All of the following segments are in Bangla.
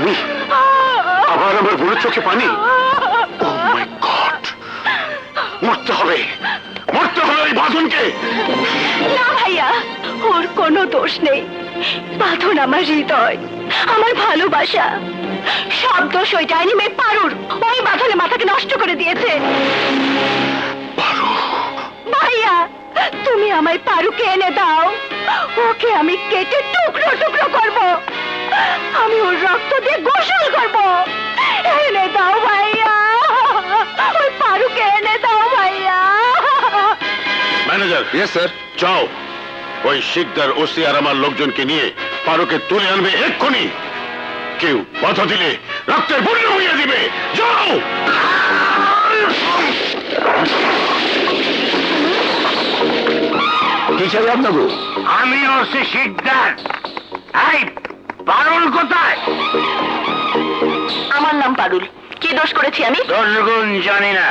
পানি আবার আমার বুড়ো চোখে পানি? গড মরতে হবে। মরতে হবে ওই বাঁধনকে! না ভাইয়া ওর কোনো দোষ নেই। বাঁধন আমার হৃদয় আমার ভালোবাসা। সব দোষ ওই ডাইনি মেয়ে পারুর। ওই বাঁধনে মাথাকে নষ্ট করে দিয়েছে। ভাইয়া তুমি আমায় পারুকে এনে দাও। ওকে আমি কেটে টুকরো টুকরো করব। আমি ওর রক্ত দিয়ে গোসল করব। এনে দাও ভাইয়া। ওই পারুকে এনে দাও ভাইয়া। ম্যানেজার। ইয়েস স্যার যাও। ওই শিকদার ওসি আর আমার লোকজনকে নিয়ে পারোকে তুলে আনবে এক্ষুনি। কেউ বাধা দিলে রক্তের বন্যা হইয়া দিবে। যাও! কি চাই আপনাকে আমি ওসি শিকদার। এই পারুল কোথায়? আমার নাম পারুল। কি দোষ করেছি আমি? দশগুণ জানি না।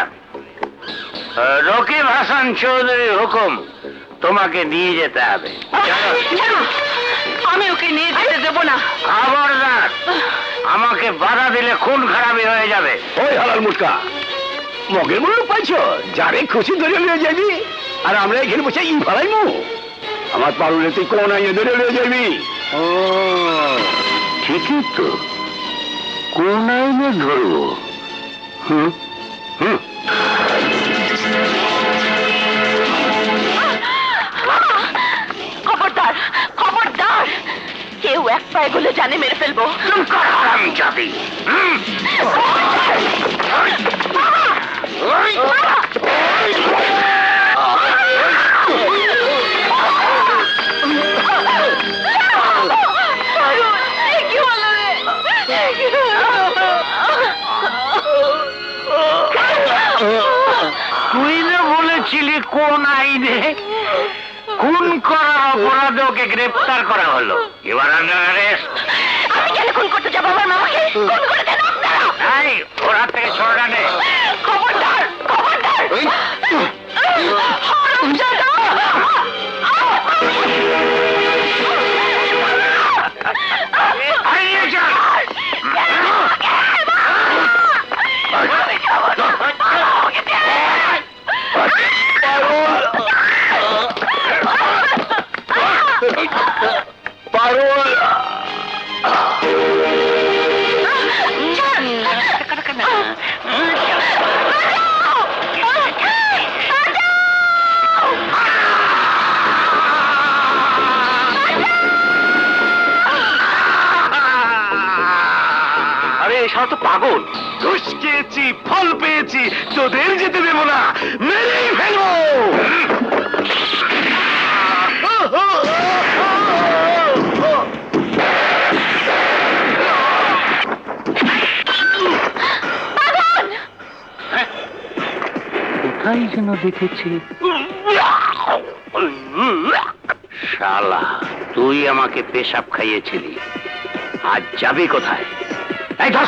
রকিব হাসান চৌধুরীর হুকুম তোমাকে নিয়ে যেতে হবে। আমি ওকে নিয়ে যেতে দেবো না। খবরদার আমাকে বাধা দিলে খুন খারাপি হয়ে যাবে। ওই হালাল মুটকা মগের মূল্য পাইছ? যারে খুশি ধরে লিয়ে যাবি আর আমরা এখানে বসে ই ফালাইমু আমার পারুলে তুই কোন আইয়ে ধরে লিয়ে যাবি। ও ঠিকই তো। কোন আইনে ধরবো। হুম হুম। খবরদার খবরদার। কেউ এক পায়ে গুলো জানে মেরে ফেলব। চুপ কর তুই না বলেছিলি কোন আইনে খুন করার অপরাধে ওকে গ্রেপ্তার করা হলো? এবার আন্ডার অ্যারেস্ট আমি কেন খুন করতে যাব? আমার মামাকে খুন করে দেন আপনারা! ওর হাত থেকে ছোড়া শালা তো পাগল। ঘুষ খেয়েছি ফল পেয়েছি তোদের যেতে দেবো না মেরেই ফেলব। কোথায় যেন দেখেছি? শালা তুই আমাকে পেশাব খাইয়েছিলি। আজ যাবি কোথায়? এই ধর